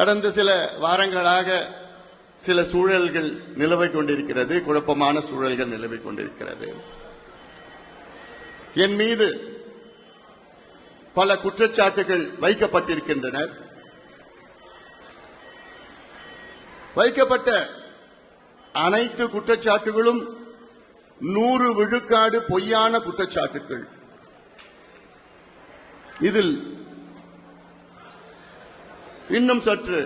கடந்த சில வாரங்களாக சில சூழல்கள் நிலவை கொண்டிருக்கிறது குழப்பமான சூழல்கள் நிலவை கொண்டிருக்கிறது. என் மீது பல குற்றச்சாட்டுகள் வைக்கப்பட்டிருக்கின்றன. வைக்கப்பட்ட அனைத்து குற்றச்சாட்டுகளும் நூறு விழுக்காடு பொய்யான குற்றச்சாட்டுகள். இதில் இன்னும் சற்று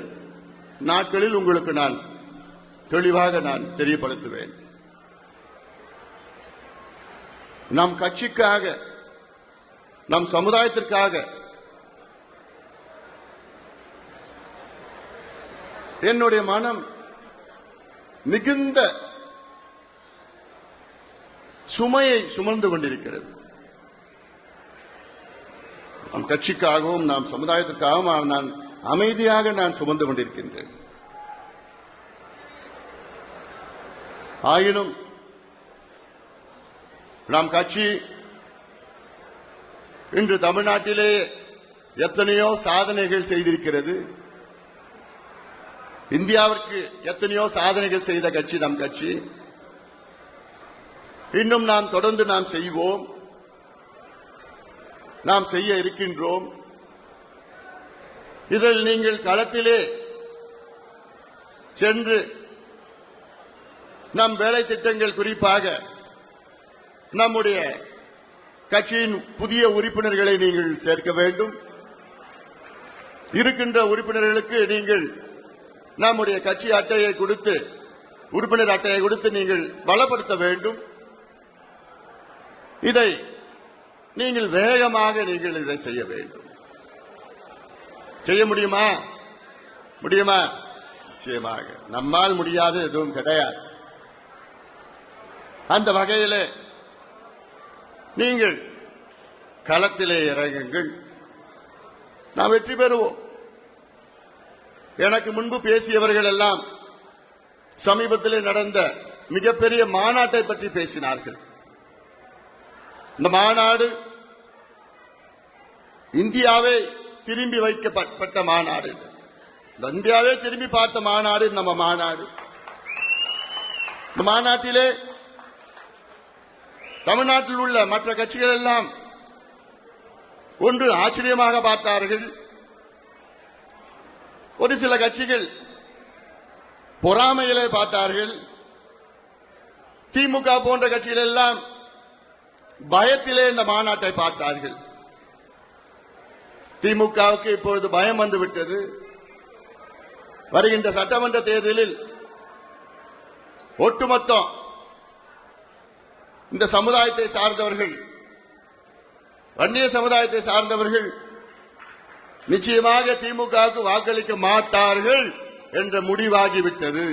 நாட்களில் உங்களுக்கு நான் தெளிவாக நான் தெரியப்படுத்துவேன். நம் கட்சிக்காக நம் சமுதாயத்திற்காக என்னுடைய மனம் மிகுந்த சுமையை சுமந்து கொண்டிருக்கிறது. நம் கட்சிக்காகவும் நாம் சமுதாயத்திற்காகவும் நான் அமைதியாக நான் சுமந்து கொண்டிருக்கின்றேன். ஆயினும் நம் கட்சி இன்று தமிழ்நாட்டிலே எத்தனையோ சாதனைகள் செய்திருக்கிறது. இந்தியாவிற்கு எத்தனையோ சாதனைகள் செய்த கட்சி நம் கட்சி. இன்னும் நாம் தொடர்ந்து நாம் செய்வோம். நாம் செய்ய இருக்கின்றோம். இதில் நீங்கள் களத்திலே சென்று நம் வேலை திட்டங்கள் குறிப்பாக நம்முடைய கட்சியின் புதிய உறுப்பினர்களை நீங்கள் சேர்க்க வேண்டும். இருக்கின்ற உறுப்பினர்களுக்கு நீங்கள் நம்முடைய கட்சி அட்டையை கொடுத்து உறுப்பினர் அட்டையை கொடுத்து நீங்கள் பலப்படுத்த வேண்டும். இதை நீங்கள் வேகமாக நீங்கள் இதை செய்ய வேண்டும். செய்ய முடியுமா? முடியுமா? நிச்சயமாக. நம்மால் முடியாது எதுவும் கிடையாது. அந்த வகையிலே நீங்கள் களத்திலே இறங்குங்கள். நாம் வெற்றி பெறுவோம். எனக்கு முன்பு பேசியவர்கள் எல்லாம் சமீபத்திலே நடந்த மிகப்பெரிய மாநாட்டை பற்றி பேசினார்கள். இந்த மாநாடு இந்தியாவை திரும்பி வைக்கப்பட்ட மாநாடு இது. இந்தியாவே திரும்பி பார்த்த மாநாடு நம்ம மாநாடு. இந்த மாநாட்டிலே தமிழ்நாட்டில் உள்ள மற்ற கட்சிகள் எல்லாம் ஒன்று ஆச்சரியமாக பார்த்தார்கள். ஒரு சில கட்சிகள் பொறாமையிலே பார்த்தார்கள். திமுக போன்ற கட்சிகள் எல்லாம் பயத்திலே இந்த மாநாட்டை பார்த்தார்கள். திமுகவுக்கு இப்பொழுது பயம் வந்துவிட்டது. வருகின்ற சட்டமன்ற தேர்தலில் ஒட்டுமொத்தம் இந்த சமுதாயத்தை சார்ந்தவர்கள் வன்னிய சமுதாயத்தை சார்ந்தவர்கள் நிச்சயமாக திமுகவுக்கு வாக்களிக்க மாட்டார்கள் என்ற முடிவாகிவிட்டது.